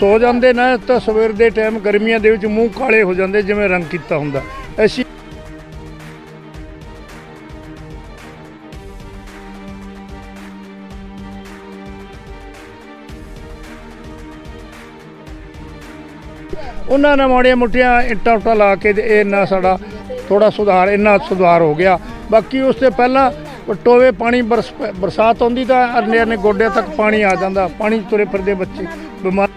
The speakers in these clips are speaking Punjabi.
ਸੋ ਜਾਂਦੇ ਨਾ ਤਾਂ ਸਵੇਰ ਦੇ ਟਾਈਮ ਗਰਮੀਆਂ ਦੇ ਵਿੱਚ ਮੂੰਹ ਕਾਲੇ ਹੋ ਜਾਂਦੇ, ਜਿਵੇਂ ਰੰਗ ਕੀਤਾ ਹੁੰਦਾ। ਐਸੀ ਉਹਨਾਂ ਨੇ ਮਾੜੀਆਂ ਮੁੱਟੀਆਂ ਇੱਟਾਂ ਉੱਟਾਂ ਲਾ ਕੇ ਤੇ ਇਹ ਨਾ ਸਾਡਾ ਥੋੜਾ ਸੁਧਾਰ, ਇੰਨਾ ਸੁਧਾਰ ਹੋ ਗਿਆ। ਬਾਕੀ ਉਸ 'ਤੇ ਪਹਿਲਾਂ ਟੋਵੇ ਪਾਣੀ ਬਰਸ, ਬਰਸਾਤ ਆਉਂਦੀ ਤਾਂ ਅਰਨੇ ਅਰਨੇ ਗੋਡਿਆਂ ਤੱਕ ਪਾਣੀ ਆ ਜਾਂਦਾ, ਪਾਣੀ 'ਚ ਤੁਰੇ ਫਿਰਦੇ ਬੱਚੇ, ਬਿਮਾਰ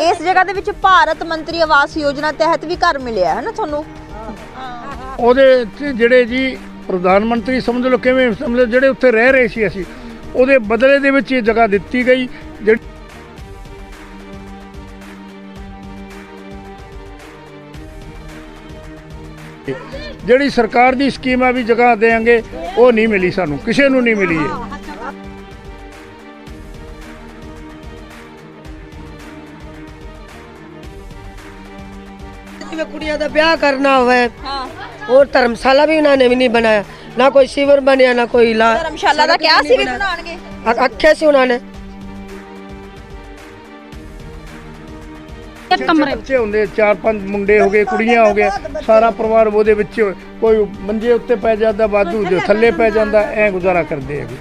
ਇਸ ਜਗ੍ਹਾ ਦੇ ਵਿੱਚ ਭਾਰਤ ਮੰਤਰੀ ਆਵਾਸ ਯੋਜਨਾ ਤਹਿਤ ਵੀ ਘਰ ਮਿਲਿਆ ਹੈ ਨਾ ਤੁਹਾਨੂੰ? ਉਹਦੇ 'ਚ ਜਿਹੜੇ ਜੀ ਪ੍ਰਧਾਨ ਮੰਤਰੀ ਸਮਝ ਲਓ ਕਿਵੇਂ, ਸਮਝ ਲਓ ਜਿਹੜੇ ਉੱਥੇ ਰਹਿ ਰਹੇ ਸੀ ਅਸੀਂ, ਉਹਦੇ ਬਦਲੇ ਦੇ ਵਿੱਚ ਇਹ ਜਗ੍ਹਾ ਦਿੱਤੀ ਗਈ, ਜਿਹੜੀ ਜਿਹੜੀ ਸਰਕਾਰ ਦੀ ਸਕੀਮ ਆ ਵੀ ਜਗ੍ਹਾ ਦੇਾਂਗੇ ਉਹ ਨਹੀਂ ਮਿਲੀ ਸਾਨੂੰ, ਕਿਸੇ ਨੂੰ ਨਹੀਂ ਮਿਲੀ ਹੈ ਦਾ ਵਿਆਹ ਕਰਨਾ ਹੋਵੇ ਹਾਂ। ਹੋਰ ਧਰਮਸ਼ਾਲਾ ਵੀ ਉਹਨਾਂ ਨੇ ਵੀ ਨਹੀਂ ਬਣਾਇਆ। ਨਾ ਕੋਈ ਸ਼ਿਵਰ ਬਣਿਆ ਨਾ ਕੋਈ ਲਾ ਧਰਮਸ਼ਾਲਾ ਦਾ ਕਿਹਾ ਸੀ ਵੀ ਬਣਾਉਣਗੇ। ਆਖਿਆ ਸੀ ਉਹਨਾਂ ਨੇ। ਕਮਰੇ। ਬੱਚੇ ਹੁੰਦੇ ਚਾਰ ਪੰਜ ਮੁੰਡੇ ਹੋ ਗਏ ਕੁੜੀਆਂ ਹੋ ਗਏ ਸਾਰਾ ਪਰਿਵਾਰ ਉਹਦੇ ਵਿੱਚ ਕੋਈ ਮੰਜੇ ਉੱਤੇ ਪੈ ਜਾਂਦਾ ਬਾਦੂ ਜੋ ਥੱਲੇ ਪੈ ਜਾਂਦਾ ਐ ਗੁਜ਼ਾਰਾ ਕਰਦੇ ਹੈਗੇ।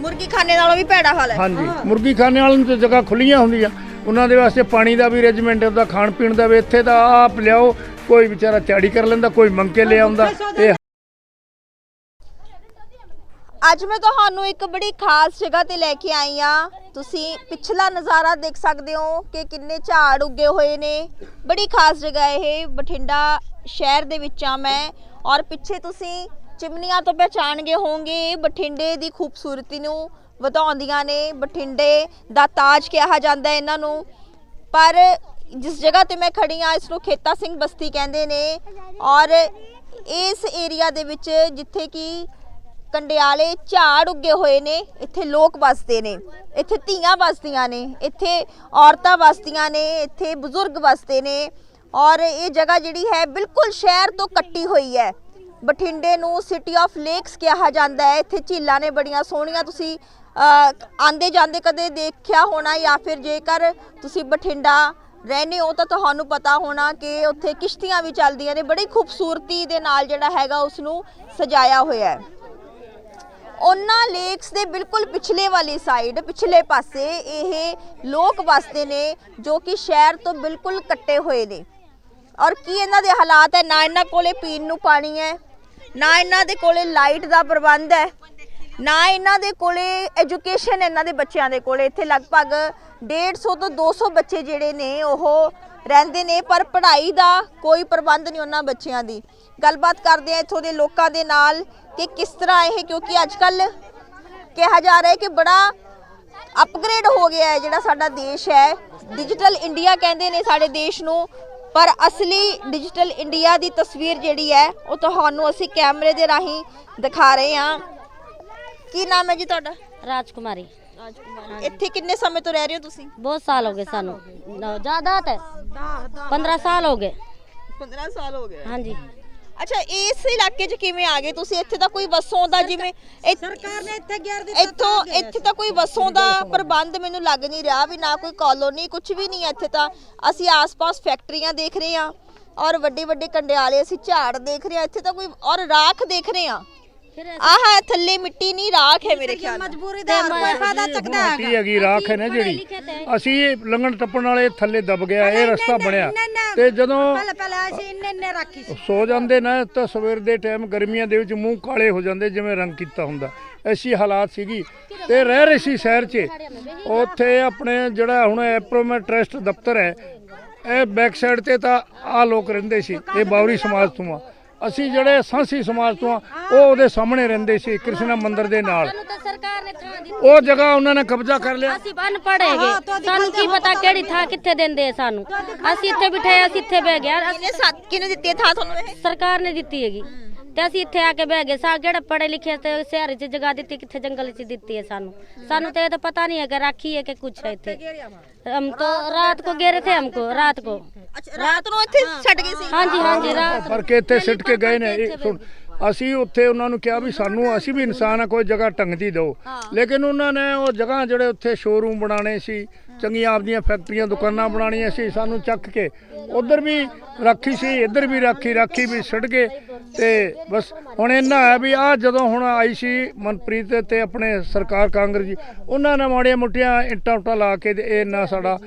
ਮੁਰਗੀ ਖਾਨੇ ਨਾਲੋਂ ਵੀ ਭੈੜਾ ਹਾਲ ਹੈ। ਹਾਂਜੀ ਮੁਰਗੀ ਖਾਣੇ ਵਾਲਿਆਂ ਨੂੰ ਤੇ ਜਗ੍ਹਾ ਖੁੱਲੀਆਂ ਹੁੰਦੀਆਂ। ਉਹਨਾਂ ਦੇ ਵਾਸਤੇ ਪਾਣੀ ਦਾ ਵੀ ਅਰੇਂਜਮੈਂਟ ਹੁੰਦਾ ਖਾਣ ਪੀਣ ਦਾ ਵੀ। ਇੱਥੇ ਤਾਂ ਆਪ ਲਿਆਓ, ਕੋਈ ਵਿਚਾਰਾ ਤਿਆੜੀ ਕਰ ਲੈਂਦਾ, ਕੋਈ ਮੰਗ ਕੇ ਲੈ ਇਹ ਅੱਜ ਮੈਂ ਤੁਹਾਨੂੰ ਇੱਕ ਬੜੀ ਖਾਸ ਜਗ੍ਹਾ ਤੇ ਲੈ ਕੇ ਆਈ ਆ ਤੁਸੀਂ ਪਿਛਲਾ ਨਜ਼ਾਰਾ ਦੇਖ ਸਕਦੇ ਹੋ ਕਿ ਕਿੰਨੇ ਝਾੜ ਉੱਗੇ ਹੋਏ ਨੇ। ਬੜੀ ਖਾਸ ਜਗ੍ਹਾ ਇਹ, ਬਠਿੰਡਾ ਸ਼ਹਿਰ ਦੇ ਵਿੱਚ ਆ ਮੈਂ। ਔਰ ਪਿੱਛੇ ਤੁਸੀਂ ਚਿਮਨੀਆਂ ਤੋਂ ਪਹਿਚਾਣ ਗਏ ਹੋਵੋਗੇ ਬਠਿੰਡੇ ਦੀ ਖੂਬਸੂਰਤੀ ਨੂੰ। ਵਧਾਉਂਦੀਆਂ ਨੇ, ਬਠਿੰਡੇ ਦਾ ਤਾਜ ਕਿਹਾ ਜਾਂਦਾ ਇਹਨਾਂ ਨੂੰ। ਪਰ ਜਿਸ ਜਗ੍ਹਾ ਤੇ ਮੈਂ ਖੜੀ ਆ ਇਸ ਨੂੰ ਖੇਤਾ ਸਿੰਘ ਬਸਤੀ ਕਹਿੰਦੇ ਨੇ ਔਰ ਇਸ ਏਰੀਆ ਦੇ ਵਿੱਚ ਜਿੱਥੇ ਕਿ ਕੰਡਿਆਲੇ ਝਾੜ ਉੱਗੇ ਹੋਏ ਨੇ, ਇੱਥੇ ਲੋਕ ਵਸਦੇ ਨੇ। ਇੱਥੇ ਧੀਆਂ ਵਸਦੀਆਂ ਨੇ, ਇੱਥੇ ਔਰਤਾਂ ਵਸਦੀਆਂ ਨੇ, ਇੱਥੇ ਬਜ਼ੁਰਗ ਵਸਦੇ ਨੇ ਔਰ ਇਹ ਜਗ੍ਹਾ ਜਿਹੜੀ ਹੈ ਬਿਲਕੁਲ ਸ਼ਹਿਰ ਤੋਂ ਕੱਟੀ ਹੋਈ ਹੈ। ਬਠਿੰਡੇ ਨੂੰ ਸਿਟੀ ਆਫ ਲੇਕਸ ਕਿਹਾ ਜਾਂਦਾ ਹੈ। ਇੱਥੇ ਝੀਲਾਂ ਨੇ ਬੜੀਆਂ ਸੋਹਣੀਆਂ, ਤੁਸੀਂ ਆਂਦੇ ਜਾਂਦੇ ਕਦੇ ਦੇਖਿਆ ਹੋਣਾ ਜਾਂ ਫਿਰ ਜੇਕਰ ਤੁਸੀਂ ਬਠਿੰਡਾ ਰਹਿੰਦੇ ਹੋ ਤਾਂ ਤੁਹਾਨੂੰ ਪਤਾ ਹੋਣਾ ਕਿ ਉੱਥੇ ਕਿਸ਼ਤੀਆਂ ਵੀ ਚੱਲਦੀਆਂ ਨੇ, ਬੜੀ ਖੂਬਸੂਰਤੀ ਦੇ ਨਾਲ ਜਿਹੜਾ ਹੈਗਾ ਉਸ ਨੂੰ ਸਜਾਇਆ ਹੋਇਆ ਹੈ। ਉਹਨਾਂ ਲੇਕਸ ਦੇ ਬਿਲਕੁਲ ਪਿਛਲੇ ਵਾਲੀ ਸਾਈਡ ਪਿਛਲੇ ਪਾਸੇ ਇਹ ਲੋਕ ਵਸਦੇ ਨੇ ਜੋ ਕਿ ਸ਼ਹਿਰ ਤੋਂ ਬਿਲਕੁਲ ਕੱਟੇ ਹੋਏ ਨੇ। ਔਰ ਕੀ ਇਹਨਾਂ ਦੇ ਹਾਲਾਤ ਹੈ? ਨਾ ਇਹਨਾਂ ਕੋਲੇ ਪੀਣ ਨੂੰ ਪਾਣੀ ਹੈ, ਨਾ ਇਹਨਾਂ ਦੇ ਕੋਲੇ ਲਾਈਟ ਦਾ ਪ੍ਰਬੰਧ ਹੈ। ਨਾ ਇਹਨਾਂ ਦੇ ਕੋਲੇ ਐਜੂਕੇਸ਼ਨ ਇਹਨਾਂ ਦੇ ਬੱਚਿਆਂ ਦੇ ਕੋਲੇ। ਇੱਥੇ ਲਗਭਗ 150 ਤੋਂ 200 ਬੱਚੇ ਜਿਹੜੇ ਨੇ ਉਹ ਰਹਿੰਦੇ ਨੇ, ਪਰ ਪੜ੍ਹਾਈ ਦਾ ਕੋਈ ਪ੍ਰਬੰਧ ਨਹੀਂ ਉਹਨਾਂ ਬੱਚਿਆਂ ਦੀ। ਗੱਲਬਾਤ ਕਰਦੇ ਆ ਇੱਥੋਂ ਦੇ ਲੋਕਾਂ ਦੇ ਨਾਲ ਕਿ ਕਿਸ ਤਰ੍ਹਾਂ ਇਹ, ਕਿਉਂਕਿ ਅੱਜ ਕੱਲ ਕਿਹਾ ਜਾ ਰਿਹਾ ਹੈ ਕਿ ਬੜਾ ਅਪਗ੍ਰੇਡ ਹੋ ਗਿਆ ਹੈ ਜਿਹੜਾ ਸਾਡਾ ਦੇਸ਼ ਹੈ। ਡਿਜੀਟਲ ਇੰਡੀਆ ਕਹਿੰਦੇ ਨੇ ਸਾਡੇ ਦੇਸ਼ ਨੂੰ, ਪਰ ਅਸਲੀ ਡਿਜੀਟਲ ਇੰਡੀਆ ਦੀ ਤਸਵੀਰ ਜਿਹੜੀ ਹੈ, ਉਹ ਤੁਹਾਨੂੰ ਅਸੀਂ ਕੈਮਰੇ ਦੇ ਰਾਹੀਂ ਦਿਖਾ ਰਹੇ ਹਾਂ। ਕੀ ਨਾਮ ਹੈ ਜੀ ਤੁਹਾਡਾ? ਰਾਜਕੁਮਾਰੀ। ਇੱਥੇ ਕਿੰਨੇ ਸਮੇਂ ਤੋਂ ਰਹਿ ਰਹੇ ਹੋ ਤੁਸੀਂ? ਬਹੁਤ ਸਾਲ ਹੋ ਗਏ ਸਾਨੂੰ। ਜ਼ਿਆਦਾ ਹੈ। 15 ਸਾਲ ਹੋ ਗਏ। 15 ਸਾਲ ਹੋ ਗਏ। ਹਾਂਜੀ। ਅੱਛਾ ਇਸ ਇਲਾਕੇ 'ਚ ਕਿਵੇਂ ਆ ਗਏ ਤੁਸੀਂ? ਇੱਥੇ ਤਾਂ ਕੋਈ ਵਸੋਂ ਦਾ ਜਿਵੇਂ ਸਰਕਾਰ ਨੇ ਇੱਥੇ ਗਿਆਰ ਦਿੱਤਾ ਇੱਥੋਂ ਇੱਥੇ ਤਾਂ ਕੋਈ ਵਸੋਂ। ਦਾ ਪ੍ਰਬੰਧ ਮੈਨੂੰ ਲੱਗ ਨਹੀਂ ਰਿਹਾ ਵੀ ਨਾ ਕੋਈ ਕਲੋਨੀ ਕੁਝ ਵੀ ਨਹੀਂ ਇੱਥੇ ਤਾਂ। ਅਸੀਂ ਆਸ-ਪਾਸ ਫੈਕਟਰੀਆਂ ਦੇਖ ਰਹੇ ਹਾਂ ਔਰ ਵੱਡੇ ਵੱਡੇ ਕੰਡਿਆਲੇ ਅਸੀਂ ਝਾੜ ਦੇਖ ਰਹੇ ਹਾਂ। ਇੱਥੇ ਤਾਂ ਕੋਈ ਔਰ ਰਾਖ ਦੇਖ ਰਹੇ ਹਾਂ। ਆਹ ਥੱਲੇ ਮਿੱਟੀ ਨਹੀਂ ਰਾਖ ਹੈ ਮੇਰੇ ਖਿਆਲ ਨਾਲ। ਮਜਬੂਰੀ ਦਾ ਕੋਈ ਫਾਇਦਾ ਚੱਕਦਾ ਮਿੱਟੀ ਹੈਗੀ। ਰਾਖ ਹੈ ਨਾ ਜਿਹੜੀ? ਅਸੀਂ ਇਹ ਲੰਘਣ ਟੱਪਣ ਵਾਲੇ ਥੱਲੇ ਦਬ ਗਿਆ ਇਹ ਰਸਤਾ ਬਣਿਆ। ਤੇ ਜਦੋਂ ਪਹਿਲੇ ਪਹਿਲੇ ਅਸੀਂ ਇੰਨੇ ਇੰਨੇ ਰੱਖੀ ਸੀ। ਸੋ ਜਾਂਦੇ ਨਾ ਤਾਂ ਸਵੇਰ ਦੇ ਟਾਈਮ ਗਰਮੀਆਂ ਦੇ ਵਿੱਚ ਮੂੰਹ ਕਾਲੇ ਹੋ ਜਾਂਦੇ ਜਿਵੇਂ ਰੰਗ ਕੀਤਾ ਹੁੰਦਾ। ਐਸੀ ਹਾਲਾਤ ਸੀਗੀ। ਤੇ ਰਹਿ ਰਹੇ ਸੀ ਸ਼ਹਿਰ 'ਚ। ਉੱਥੇ ਆਪਣੇ ਜਿਹੜਾ ਹੁਣ ਐਪਰੋਮੈਟ ਟਰਸਟ ਦਫ਼ਤਰ ਹੈ ਇਹ ਬੈਕ ਸਾਈਡ ਤੇ ਤਾਂ ਆ ਲੋਕ ਰਹਿੰਦੇ ਸੀ। ਇਹ ਬਾਵਰੀ ਸਮਾਜ ਤੋਂ ਆ ਅਸੀਂ ਜਿਹੜੇ ਸਾਂਸੀ ਸਮਾਜ ਤੋਂ ਆ ਉਹ ਉਹਦੇ ਸਾਹਮਣੇ ਰਹਿੰਦੇ ਸੀ ਕ੍ਰਿਸ਼ਨਾ ਮੰਦਿਰ ਦੇ ਨਾਲ। ਸਾਨੂੰ ਤਾਂ ਸਰਕਾਰ ਨੇ ਥਾਂ ਦਿੱਤੀ। ਉਹ ਜਗ੍ਹਾ ਉਹਨਾਂ ਨੇ ਕਬਜ਼ਾ ਕਰ ਲਿਆ। ਅਸੀਂ ਬੰਨ ਪੜੇਗੇ ਸਾਨੂੰ ਕੀ ਪਤਾ ਕਿਹੜੀ ਥਾਂ ਕਿੱਥੇ ਦਿੰਦੇ ਆ ਸਾਨੂੰ। ਅਸੀਂ ਇੱਥੇ ਬਿਠਾਏ ਅਸੀਂ ਇੱਥੇ ਬਹਿ ਗਏ ਕਿਹਨੇ ਸੱਤ ਕਿਹਨੇ ਦਿੱਤੀ ਹੈ ਥਾਂ ਤੁਹਾਨੂੰ ਇਹ? ਸਰਕਾਰ ਨੇ ਦਿੱਤੀ ਹੈਗੀ। ਤੇ ਅਸੀਂ ਇੱਥੇ ਆ ਕੇ ਬਹਿ ਗਏ। ਸਾ ਜਿਹੜਾ ਪੜੇ ਲਿਖੇ ਤੇ ਸ਼ਹਿਰ 'ਚ ਜਗ੍ਹਾ ਦਿੱਤੀ ਕਿੱਥੇ ਜੰਗਲ 'ਚ ਦਿੱਤੀ ਹੈ ਸਾਨੂੰ। ਸਾਨੂੰ ਤੇ ਇਹ ਤਾਂ ਪਤਾ ਨਹੀਂ ਹੈ ਕਿ ਰਾਖੀ ਹੈ ਕਿ ਕੁਛ ਹੈ ਇੱਥੇ। ਹਮ ਤੋਂ ਰਾਤ ਕੋ ਗਏ ਥੇ ਹਮਕੋ ਰਾਤ ਕੋ। ਰਾਤ ਨੂੰ ਇੱਥੇ ਛੱਡ ਗਏ ਸੀ? ਹਾਂਜੀ ਹਾਂਜੀ ਰਾਤ ਪਰ ਕੇ ਇੱਥੇ ਸਿੱਟ ਕੇ ਗਏ ਨੇ ਇਹ ਸੁਣ ਅਸੀਂ ਉੱਥੇ ਉਹਨਾਂ ਨੂੰ ਕਿਹਾ ਵੀ ਸਾਨੂੰ ਅਸੀਂ ਵੀ ਇਨਸਾਨ ਆ ਕੋਈ ਜਗ੍ਹਾ ਟੰਗਦੀ ਦਿਓ। ਲੇਕਿਨ ਉਹਨਾਂ ਨੇ ਉਹ ਜਗ੍ਹਾ ਜਿਹੜੇ ਉੱਥੇ ਸ਼ੋਰੂਮ ਬਣਾਣੇ ਸੀ ਚੰਗੀਆਂ ਆਪਦੀਆਂ ਫੈਕਟਰੀਆਂ ਦੁਕਾਨਾਂ ਬਣਾਣੀਆਂ ਸੀ ਸਾਨੂੰ ਚੱਕ ਕੇ ਉਧਰ ਵੀ ਰਾਖੀ ਸੀ, ਇੱਧਰ ਵੀ ਰਾਖੀ ਰਾਖੀ ਵੀ ਛੱਡ ਗਏ ਤੇ ਬਸ ਹੁਣ ਇਹਨਾਂ ਹੈ ਵੀ ਆ ਜਦੋਂ ਹੁਣ ਆਈ ਸੀ ਮਨਪ੍ਰੀਤ ਤੇ ਆਪਣੇ ਸਰਕਾਰ ਕਾਂਗਰਸ ਜੀ, ਉਹਨਾਂ ਨੇ ਮਾੜੀਆਂ ਮੋਟੀਆਂ ਇੱਟਾਂ ਉੱਟਾਂ ਲਾ ਕੇ ਤੇ ਇਹ ਇੰਨਾ ਸਾਡਾ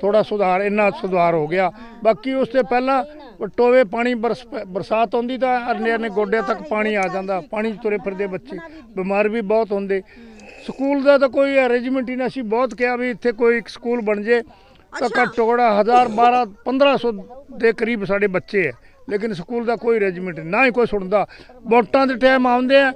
ਥੋੜਾ ਸੁਧਾਰ, ਇੰਨਾ ਸੁਧਾਰ ਹੋ ਗਿਆ। ਬਾਕੀ ਉਸ 'ਤੇ ਪਹਿਲਾਂ ਟੋਵੇ ਪਾਣੀ ਬਰਸ, ਬਰਸਾਤ ਹੁੰਦੀ ਤਾਂ ਅਰਨੇ ਅਰਨੇ ਗੋਡਿਆਂ ਤੱਕ ਪਾਣੀ ਆ ਜਾਂਦਾ, ਪਾਣੀ 'ਚ ਤੁਰੇ ਫਿਰਦੇ ਬੱਚੇ, ਬਿਮਾਰ ਵੀ ਬਹੁਤ ਹੁੰਦੇ। ਸਕੂਲ ਦਾ ਤਾਂ ਕੋਈ ਅਰੇਂਜਮੈਂਟ ਹੀ ਨਹੀਂ, ਅਸੀਂ ਬਹੁਤ ਕਿਹਾ ਵੀ ਇੱਥੇ ਕੋਈ ਇੱਕ ਸਕੂਲ ਬਣ ਜੇ। ਤਾਂ ਘੱਟੋ ਘੱਟ 1000 12 1500 ਦੇ ਕਰੀਬ ਸਾਡੇ ਬੱਚੇ ਹੈ ਲੇਕਿਨ ਸਕੂਲ ਦਾ ਕੋਈ ਅਰੇਂਜਮੈਂਟ ਨਾ ਹੀ ਕੋਈ ਸੁਣਦਾ। ਵੋਟਾਂ ਦੇ ਟਾਈਮ ਆਉਂਦੇ ਆ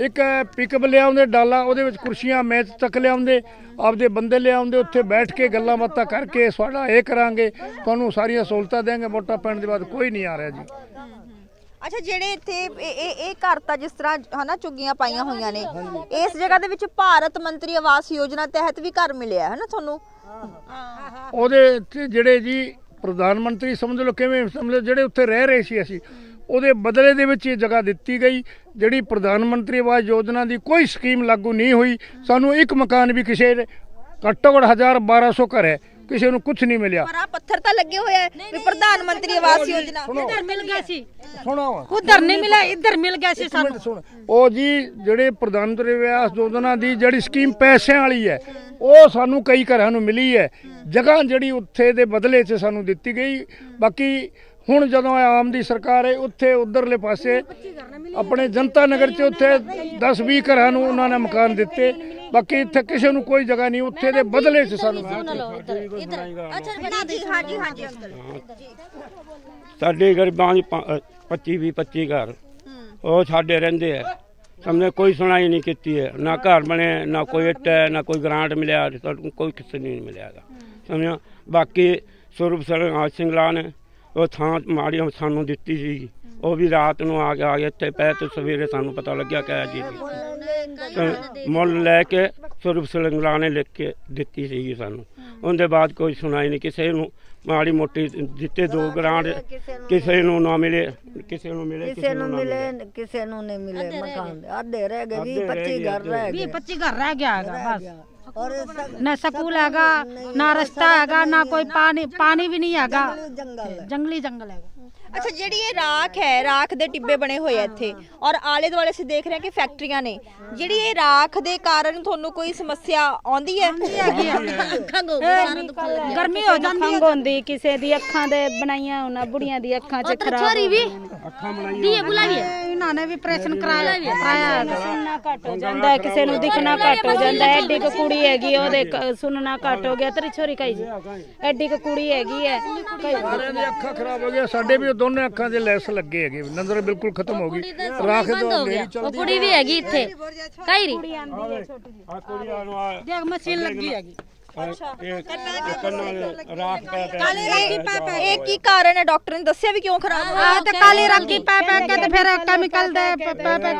ਇੱਕ ਪਿਕਅਪ ਲਿਆਉਂਦੇ ਡਾਲਾ ਉਹਦੇ ਵਿੱਚ ਕੁਰਸੀਆਂ ਮੈਚ ਤੱਕ ਲਿਆਉਂਦੇ ਆਪਦੇ ਬੰਦੇ ਲਿਆਉਂਦੇ ਉੱਥੇ ਬੈਠ ਕੇ ਗੱਲਾਂ ਬਾਤਾਂ ਕਰਕੇ ਸਾਡਾ ਇਹ ਕਰਾਂਗੇ ਤੁਹਾਨੂੰ ਸਾਰੀਆਂ ਸਹੂਲਤਾਂ ਦੇਵਾਂਗੇ ਵੋਟਾਂ ਪੈਣ ਦੇ ਬਾਅਦ ਕੋਈ ਨਹੀਂ ਆ ਰਿਹਾ ਜੀ। ਅੱਛਾ ਜਿਹੜੇ ਇੱਥੇ ਇਹ ਇਹ ਘਰ ਤਾਂ ਜਿਸ ਤਰ੍ਹਾਂ ਹਨਾ ਝੁੱਗੀਆਂ ਪਾਈਆਂ ਹੋਈਆਂ ਨੇ ਇਸ ਜਗ੍ਹਾ ਦੇ ਵਿੱਚ ਭਾਰਤ ਮੰਤਰੀ ਆਵਾਸ ਯੋਜਨਾ ਤਹਿਤ ਵੀ ਘਰ ਮਿਲਿਆ ਹੈ ਨਾ ਤੁਹਾਨੂੰ? ਉਹਦੇ ਤੇ ਜਿਹੜੇ ਜੀ ਪ੍ਰਧਾਨ ਮੰਤਰੀ ਸਮਝ ਲਓ ਕਿਵੇਂ, ਸਮਝ ਲਓ ਜਿਹੜੇ ਉੱਥੇ ਰਹਿ ਰਹੇ ਸੀ ਅਸੀਂ, ਉਹਦੇ ਬਦਲੇ ਦੇ ਵਿੱਚ ਇਹ ਜਗ੍ਹਾ ਦਿੱਤੀ ਗਈ, ਜਿਹੜੀ ਪ੍ਰਧਾਨ ਮੰਤਰੀ ਆਵਾਸ ਯੋਜਨਾ ਦੀ ਕੋਈ ਸਕੀਮ ਲਾਗੂ ਨਹੀਂ ਹੋਈ, ਸਾਨੂੰ ਇੱਕ ਮਕਾਨ ਵੀ ਕਿਸੇ ਘੱਟੋ ਘੱਟ 1000 1200 ਘਰ ਹੈ। ਕਿਸੇ ਨੂੰ ਕੁਝ ਨਹੀਂ ਮਿਲਿਆ। ਪਰ ਆ ਪੱਥਰ ਤਾਂ ਲੱਗੇ ਹੋਏ ਹੈ ਪ੍ਰਧਾਨ ਮੰਤਰੀ ਆਵਾਸ ਯੋਜਨਾ। ਇਧਰ ਮਿਲ ਗਿਆ ਸੀ। ਸੁਣਾ। ਉਧਰ ਨਹੀਂ ਮਿਲਿਆ ਇੱਧਰ ਮਿਲ ਗਿਆ ਸੀ ਸਾਨੂੰ। ਉਹ ਜੀ ਜਿਹੜੇ ਸਕੀਮ ਪੈਸਿਆਂ ਵਾਲੀ ਹੈ ਉਹ ਸਾਨੂੰ ਕਈ ਘਰਾਂ ਨੂੰ ਮਿਲੀ ਹੈ। ਜਗ੍ਹਾ ਜਿਹੜੀ ਉੱਥੇ ਦੇ ਬਦਲੇ 'ਚ ਸਾਨੂੰ ਦਿੱਤੀ ਗਈ। ਬਾਕੀ ਹੁਣ ਜਦੋਂ ਆਮ ਦੀ ਸਰਕਾਰ ਹੈ ਉੱਥੇ ਉਧਰਲੇ ਪਾਸੇ ਆਪਣੇ ਜਨਤਾ ਨਗਰ 'ਚ ਉੱਥੇ 10 20 ਘਰਾਂ ਨੂੰ ਉਹਨਾਂ ਨੇ ਮਕਾਨ ਦਿੱਤੇ। ਬਾਕੀ ਇੱਥੇ ਕਿਸੇ ਨੂੰ ਕੋਈ ਜਗ੍ਹਾ ਨਹੀਂ ਉੱਥੇ ਦੇ ਬਦਲੇ 'ਚ ਸਾਨੂੰ ਹਾਂਜੀ ਹਾਂਜੀ ਅੰਕਲ। ਸਾਡੇ ਗਰੀਬਾਂ ਦੀ 25 ਵੀਹ 25 ਘਰ। ਉਹ ਸਾਡੇ ਰਹਿੰਦੇ ਆ। ਸਾਹਮਣੇ ਕੋਈ ਸੁਣਾਈ ਨਹੀਂ ਕੀਤੀ ਹੈ। ਨਾ ਘਰ ਬਣੇ ਨਾ ਕੋਈ ਇੱਟ ਹੈ ਨਾ ਕੋਈ ਗ੍ਰਾਂਟ ਮਿਲਿਆ ਸਾਨੂੰ ਕੋਈ ਕਿਸੇ ਨੂੰ ਨਹੀਂ ਮਿਲਿਆਗਾ ਸਮਝਿਆ? ਬਾਕੀ ਸੁਰਬ ਸਿੰਘ ਸਿੰਘਲਾ ਨੇ ਉਹ ਥਾਂ ਮਾੜੀ ਸਾਨੂੰ ਦਿੱਤੀ ਸੀ। ਉਹ ਵੀ ਰਾਤ ਨੂੰ ਆ ਗਿਆ ਇੱਥੇ ਪੈ ਤੇ ਸਵੇਰੇ ਸਾਨੂੰ ਪਤਾ ਲੱਗਿਆ ਕਿ ਅਜੀ ਦੀ ਮੁੱਲ ਲੈ ਕੇ ਸੁਰਬ ਸਲੰਗਲਾ ਨੇ ਲਿਖ ਕੇ ਦਿੱਤੀ ਸੀ ਸਾਨੂੰ। ਉਹਦੇ ਬਾਅਦ ਕੋਈ ਸੁਣਾਈ ਨਹੀਂ। ਕਿਸੇ ਨੂੰ ਮਾੜੀ ਮੋਟੀ ਦਿੱਤੇ ਦੋ ਗ੍ਰਾਂਟ ਕਿਸੇ ਨੂੰ ਨਾ ਮਿਲੇ ਕਿਸੇ ਨੂੰ ਮਿਲੇ ਕਿਸੇ ਨੂੰ ਮਿਲੇ ਕਿਸੇ ਨੂੰ ਨਹੀਂ ਮਿਲੇ ਮਕਾਨ ਅੱਧੇ ਰਹਿ ਗਏ 20 25 ਘਰ ਰਹਿ ਗਏ। 20 25 ਘਰ ਰਹਿ ਗਿਆ ਹੈਗਾ ਬਸ। ਨਾ ਸਕੂਲ ਹੈਗਾ ਨਾ ਰਸਤਾ ਹੈਗਾ ਨਾ ਕੋਈ ਪਾਣੀ ਪਾਣੀ ਵੀ ਨਹੀਂ ਹੈਗਾ। ਜੰਗਲੀ ਜੰਗਲ ਹੈਗਾ। ਅੱਛਾ ਜਿਹੜੀ ਇਹ ਰਾਖ ਹੈ ਰਾਖ ਦੇ ਟਿੱਬੇ ਬਣੇ ਹੋਏ ਆ ਇੱਥੇ। ਔਰ ਆਲੇ ਦੁਆਲੇ ਅਸੀਂ ਦੇਖ ਰਹੇ ਹਾਂ ਕਿ ਫੈਕਟਰੀਆਂ ਨੇ। ਜਿਹੜੀ ਇਹ ਰਾਖ ਦੇ ਕਾਰਨ ਤੁਹਾਨੂੰ ਕੋਈ ਸਮੱਸਿਆ ਆਉਂਦੀ ਹੈ? ਗਰਮੀ ਹੋ ਜਾਂਦੀ ਖੰਗ ਹੁੰਦੀ ਕਿਸੇ ਦੀ ਅੱਖਾਂ ਦੇ ਬਣਾਈਆਂ ਉਹਨਾਂ ਬੁੜੀਆਂ ਦੀ ਅੱਖਾਂ 'ਚ ਖਰਾਬ ਛੋਰੀ ਵੀ ਅੱਖਾਂ ਬਣਾਈਆਂ ਧੀਏ ਬੁਲਾਈਏ ਇਹਨਾਂ ਨੇ ਵੀ ਪ੍ਰੈਸ਼ਨ ਕਰਾਇਆ ਕਰਾਇਆ ਸੁਣਨਾ ਘੱਟ ਹੋ ਜਾਂਦਾ ਕਿਸੇ ਨੂੰ ਦਿਖਣਾ ਘੱਟ ਹੋ ਜਾਂਦਾ ਐਡੀ ਕੁ ਕੁੜੀ ਹੈਗੀ ਉਹਦੇ ਸੁਣਨਾ ਘੱਟ ਹੋ ਗਿਆ। ਤੇਰੀ ਛੋਰੀ ਕਹੀ ਜੀ ਐਡੀ ਕੁ ਕੁੜੀ ਹੈਗੀ ਹੈ। ਕਈ ਅੱਖਾਂ ਖਰਾਬ ਹੋ ਗਿਆ ਸਾਡੇ ਵੀ ਦੋਨੇ ਅੱਖਾਂ ਦੇ ਲੈਸ ਲੱਗੇ ਹੈਗੇ। ਨਜ਼ਰ ਬਿਲਕੁਲ ਖਤਮ ਹੋ ਗਈ। ਰਾਖ ਦੋ ਮੇਰੀ ਉਹ ਕੁੜੀ ਵੀ ਹੈਗੀ ਇੱਥੇ। ਕਾਇਰੀ। ਆ ਕੁੜੀ ਆ ਨੂੰ ਦੇਖ। ਮਸ਼ੀਨ ਲੱਗੀ ਹੈਗੀ। ਇਹ ਕੰਨਾਂ ਰਾਤ ਪੈ ਪੈ ਕਾਲੇ ਰੰਗ ਕਾਰਨ ਹੈ। ਡਾਕਟਰ ਨੇ ਦੱਸਿਆ ਵੀ ਕਿਉਂ ਖਰਾਬ ਹੋਇਆ ਤੇ ਕਾਲੇ ਰੰਗ ਪੈ ਪੈ ਕੇ ਤੇ ਫਿਰ ਕੈਮੀਕਲ ਦੇ ਪੈ ਪੈ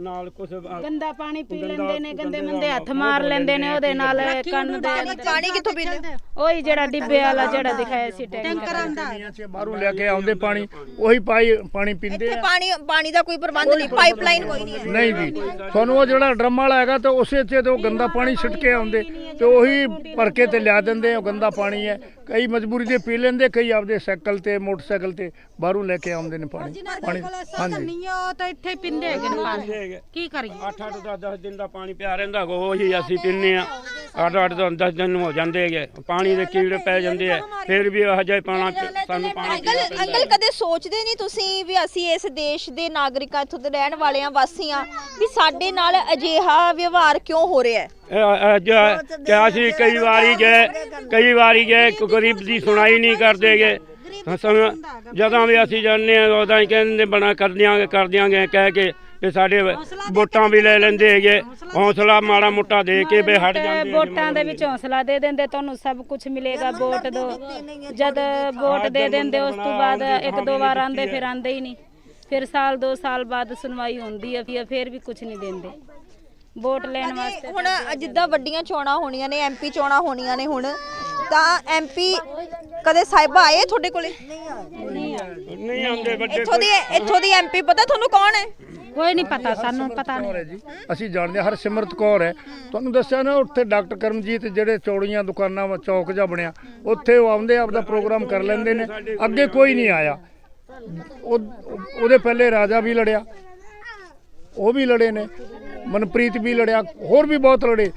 ਨਾਲ ਕੁਝ ਗੰਦਾ ਪਾਣੀ ਪੀ ਲੈਂਦੇ ਨੇ ਗੰਦੇ ਮੰਦੇ ਹੱਥ ਮਾਰ ਲੈਂਦੇ ਨੇ ਉਹਦੇ ਨਾਲ ਕੰਨ ਦੇ ਪਾਣੀ ਕਿੱਥੋਂ ਪੀਂਦੇ ਉਹੀ ਜਿਹੜਾ ਡਿੱਬੇ ਵਾਲਾ ਜਿਹੜਾ ਦਿਖਾਇਆ ਸੀ ਟੈਂਕਰ ਇੱਥੇ ਬਾਹਰੋਂ ਲੈ ਕੇ ਆਉਂਦੇ ਪਾਣੀ ਉਹੀ ਪਾਈ ਪਾਣੀ ਪੀਂਦੇ ਇੱਥੇ ਪਾਣੀ ਪਾਣੀ ਦਾ ਕੋਈ ਪ੍ਰਬੰਧ ਨਹੀਂ ਪਾਈਪਲਾਈਨ ਕੋਈ ਨਹੀਂ ਹੈ। ਨਹੀਂ ਜੀ। ਤੁਹਾਨੂੰ ਉਹ ਜਿਹੜਾ ਡਰਮ ਵਾਲਾ ਹੈਗਾ ਤੇ ਉਸੇ 'ਚ ਤੇ ਉਹ ਗੰਦਾ ਪਾਣੀ ਛਿੱਟ ਕੇ ਆਉਂਦੇ ਤੇ ਉਹੀ ਭਰ ਕੇ ਤੇ ਲਿਆ ਦਿੰਦੇ ਉਹ ਗੰਦਾ ਪਾਣੀ ਹੈ। ਕਈ ਮਜਬੂਰੀ ਦੇ ਪੀ ਲੈਂਦੇ ਕਈ ਆਪਦੇ ਸਾਈਕਲ ਤੇ ਮੋਟਰਸਾਈਕਲ ਤੇ ਬਾਹਰੋਂ ਲੈ ਕੇ ਆਉਂਦੇ ਨੇ ਪਾਣੀ। ਪਾਣੀ ਹਾਂਜੀ। ਨਹੀਂ ਉਹ ਤਾਂ ਇੱਥੇ ਪਿੰਦੇ ਹੈਗੇ ਨੇ ਪਾਣੀ। ਕੀ ਕਰੀਏ? 8-8 ਦਾ 10 ਦਿਨ ਦਾ ਪਾਣੀ ਪਿਆ ਰਹਿੰਦਾ ਕੋ ਉਹੀ ਅਸੀਂ ਪੀਨੇ ਆ 8-8 ਦਾ 10 ਦਿਨ ਹੋ ਜਾਂਦੇ ਹੈਗੇ। ਪਾਣੀ ਦੇ ਕੀੜੇ ਪੈ ਜਾਂਦੇ ਆ। ਫਿਰ ਵੀ ਉਹ ਜਾਈ ਪਾਣਾ ਸਾਨੂੰ ਪਾਣੀ ਅੰਕਲ ਕਦੇ ਸੋਚਦੇ ਨਹੀਂ ਤੁਸੀਂ ਵੀ ਅਸੀਂ ਇਸ ਦੇਸ਼ ਦੇ ਨਾਗਰਿਕਾਂ ਇੱਥੋਂ ਦੇ ਰਹਿਣ ਵਾਲੇ ਆ ਵਾਸੀਆਂ ਵੀ ਸਾਡੇ ਨਾਲ ਅਜਿਹਾ ਵਿਵਹਾਰ ਕਿਉਂ ਹੋ ਰਿਹਾ ਹੈ? ਕਿ ਅਸੀਂ ਕਈ ਵਾਰੀ ਗਏ ਕਈ ਵਾਰੀ ਗਏ ਗਰੀਬ ਦੀ ਸੁਣਾਈ ਨਹੀਂ ਕਰਦੇਗੇ ਜਦੋਂ ਵੀ ਅਸੀਂ ਜਾਂਦੇ ਆ ਉਦੋਂ ਹੀ ਕਹਿੰਦੇ ਬਣਾ ਕਰ ਦਿਆਂਗੇ ਕਰ ਦਿਆਂਗੇ ਕਹਿ ਕੇ ਤੇ ਸਾਡੇ ਵੋਟਾਂ ਵੀ ਲੈ ਲੈਂਦੇ ਹੈਗੇ। ਹੌਸਲਾ ਮਾੜਾ ਮੋਟਾ ਦੇ ਕੇ ਵੀ ਹਟ ਜਾਂਦੇ। ਵੋਟਾਂ ਦੇ ਵਿੱਚ ਹੌਸਲਾ ਦੇ ਦਿੰਦੇ ਤੁਹਾਨੂੰ ਸਭ ਕੁਝ ਮਿਲੇਗਾ ਵੋਟ ਦੋ। ਜਦ ਵੋਟ ਦੇ ਦਿੰਦੇ ਉਸ ਤੋਂ ਬਾਅਦ ਇੱਕ ਦੋ ਵਾਰ ਆਂਦੇ ਫਿਰ ਆਂਦੇ ਹੀ ਨਹੀਂ। ਫਿਰ ਸਾਲ ਦੋ ਸਾਲ ਬਾਅਦ ਸੁਣਵਾਈ ਹੁੰਦੀ ਹੈ ਫਿਰ- ਫਿਰ ਵੀ ਕੁਝ ਨਹੀਂ ਦਿੰਦੇ। ਵੋਟ ਲੈਣ ਵਾਸਤੇ ਹੁਣ ਜਿੱਦਾਂ ਵੱਡੀਆਂ ਚੋਣਾਂ ਹੋਣੀਆਂ ਨੇ ਐਮਪੀ ਚੋਣਾਂ ਹੋਣੀਆਂ ਨੇ ਹੁਣ। ਤਾਂ ਐਮਪੀ ਕਦੇ ਸਾਹਿਬਾ ਆਏ ਤੁਹਾਡੇ ਕੋਲੇ? ਨਹੀਂ ਆਉਂਦੇ ਵੱਡੇ ਇੱਥੋਂ ਦੀ ਇੱਥੋਂ ਦੀ ਐਮਪੀ ਪਤਾ ਤੁਹਾਨੂੰ ਕੌਣ ਹੈ? ਕੋਈ ਨਹੀਂ ਪਤਾ ਸਾਨੂੰ ਪਤਾ ਨਹੀਂ। ਜੀ। ਅਸੀਂ ਜਾਣਦੇ ਹਾਂ ਹਰਸਿਮਰਤ ਕੌਰ ਹੈ। ਤੁਹਾਨੂੰ ਦੱਸਿਆ ਨਾ ਉੱਥੇ ਡਾਕਟਰ ਕਰਮਜੀਤ ਜਿਹੜੇ ਚੌੜੀਆਂ ਦੁਕਾਨਾਂ ਵਾ ਚੌਕ ਜਾ ਬਣਿਆ ਉੱਥੇ ਉਹ ਆਉਂਦੇ ਆਪਦਾ ਪ੍ਰੋਗਰਾਮ ਕਰ ਲੈਂਦੇ ਨੇ। ਅੱਗੇ ਕੋਈ ਨਹੀਂ ਆਇਆ। ਉਹ ਉਹਦੇ ਪਹਿਲੇ ਰਾਜਾ ਵੀ ਲੜਿਆ। ਉਹ ਵੀ ਲੜੇ ਨੇ। ਮਨਪ੍ਰੀਤ ਵੀ ਲੜਿਆ। ਹੋਰ ਵੀ ਬਹੁਤ ਲੜੇ।